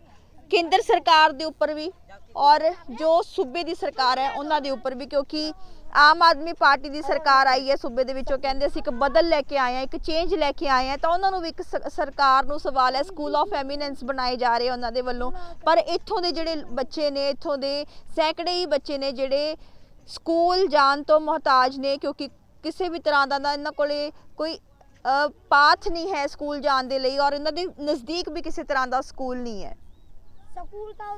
ਕੇਂਦਰ ਸਰਕਾਰ ਦੇ ਉੱਪਰ ਵੀ। ਔਰ ਜੋ ਸੂਬੇ ਦੀ ਸਰਕਾਰ ਹੈ, ਉਹਨਾਂ ਦੇ ਉੱਪਰ ਵੀ, ਕਿਉਂਕਿ ਆਮ ਆਦਮੀ ਪਾਰਟੀ ਦੀ ਸਰਕਾਰ ਆਈ ਹੈ ਸੂਬੇ ਦੇ ਵਿੱਚ ਉਹ ਕਹਿੰਦੇ ਅਸੀਂ ਇੱਕ ਬਦਲ ਲੈ ਕੇ ਆਏ ਆ ਇੱਕ ਚੇਂਜ ਲੈ ਕੇ ਆਏ ਆ ਤਾਂ ਉਹਨਾਂ ਨੂੰ ਵੀ ਇੱਕ ਸਰਕਾਰ ਨੂੰ ਸਵਾਲ ਹੈ ਸਕੂਲ ਆਫ ਐਮੀਨੈਂਸ ਬਣਾਏ ਜਾ ਰਹੇ ਉਹਨਾਂ ਦੇ ਵੱਲੋਂ। ਪਰ ਇੱਥੋਂ ਦੇ ਜਿਹੜੇ ਬੱਚੇ ਨੇ, ਇੱਥੋਂ ਦੇ ਸੈਂਕੜੇ ਹੀ ਬੱਚੇ ਨੇ, ਜਿਹੜੇ ਸਕੂਲ ਜਾਣ ਤੋਂ ਮੁਹਤਾਜ ਨੇ, ਕਿਉਂਕਿ ਕਿਸੇ ਵੀ ਤਰ੍ਹਾਂ ਦਾ ਨਾ, ਇਹਨਾਂ ਕੋਲੇ ਕੋਈ ਪਾਥ ਨਹੀਂ ਹੈ ਸਕੂਲ ਜਾਣ ਦੇ ਲਈ, ਔਰ ਇਹਨਾਂ ਦੇ ਨਜ਼ਦੀਕ ਵੀ ਕਿਸੇ ਤਰ੍ਹਾਂ ਦਾ ਸਕੂਲ ਨਹੀਂ ਹੈ। ਸਕੂਲ ਤਾਂ